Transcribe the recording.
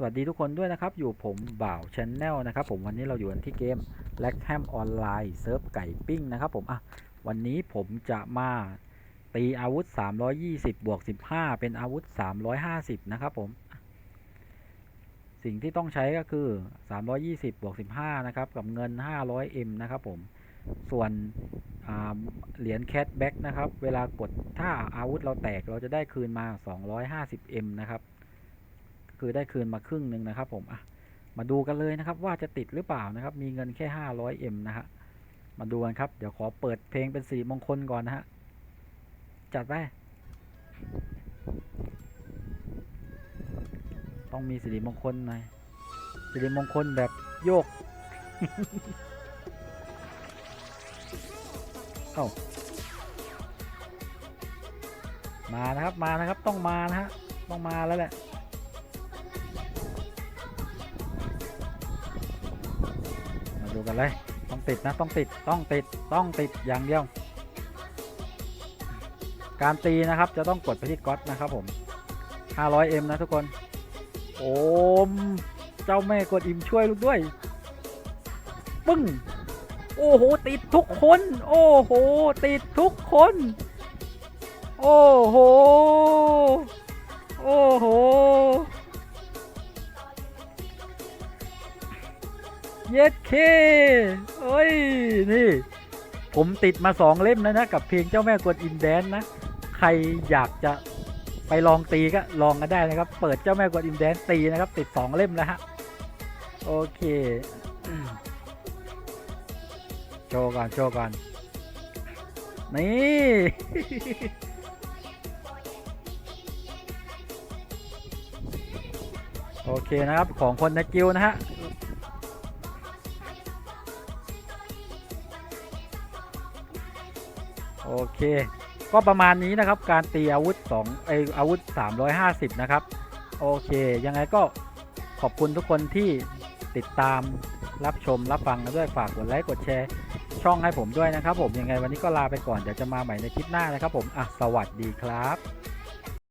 สวัสดีทุกคนด้วยนะครับ อยู่ผมบ่าวชแนลนะครับ ผมวันนี้เราอยู่กันที่เกม l a c h a m ออนไลน์เซิร์ฟไก่ปิ้งนะครับผมอะวันนี้ผมจะมาตีอาวุธ 320 บวก 15 เป็นอาวุธ 350 นะครับผม สิ่งที่ต้องใช้ก็คือ 320 บวก 15 นะครับ กับเงิน 500M นะครับผม ส่วนเหรียญแคทแบ็กนะครับ เวลากดถ้าอาวุธเราแตกเราจะได้คืนมา 250M นะครับ คือได้คืนมาครึ่งหนึ่งนะครับ ผมอะมาดูกันเลยนะครับ ว่าจะติดหรือเปล่านะครับ มีเงินแค่ 500M นะฮะมาดูกันครับ เดี๋ยวขอเปิดเพลงเป็นสีมงคลก่อนนะฮะ จัดไป ต้องมีสิริมงคลหน่อยสิริมงคลแบบโยก เอ้า มานะครับ มานะครับ ต้องมานะฮะ ต้องมาแล้วแหละ ดูกันเลย ต้องติดนะ ต้องติด ต้องติด ต้องติดอย่างเดียว การตีนะครับจะต้องกดไปที่ก๊อตนะครับผม 500M นะทุกคน โอม เจ้าแม่กดอิมช่วยลูกด้วย ปึ้ง โอ้โห ติดทุกคน โอ้โห ติดทุกคน โอ้โห เย็ดเคเอ้ย นี่ ผมติดมาสองเล่มแล้วนะ กับเพลงเจ้าแม่กวนอินแดนนะ ใครอยากจะไปลองตีก็ลองกันได้นะครับ เปิดเจ้าแม่กวนอินแดนตีนะครับ ติดสองเล่มแล้วฮะ โอเค โชว์ก่อน โชว์ก่อน นี่ โอเคนะครับ ของคนในกิลนะฮะ โอเค ก็ประมาณนี้นะครับ การตีอาวุธ2ไออาวุธ 350 นะครับ โอเค ยังไงก็ขอบคุณทุกคนที่ติดตามรับชมรับฟังด้วยฝากกดไลค์กดแชร์ ช่องให้ผมด้วยนะครับ ผมยังไงวันนี้ก็ลาไปก่อนเดี๋ยวจะมาใหม่ในคลิปหน้านะครับ ผมอะสวัสดีครับ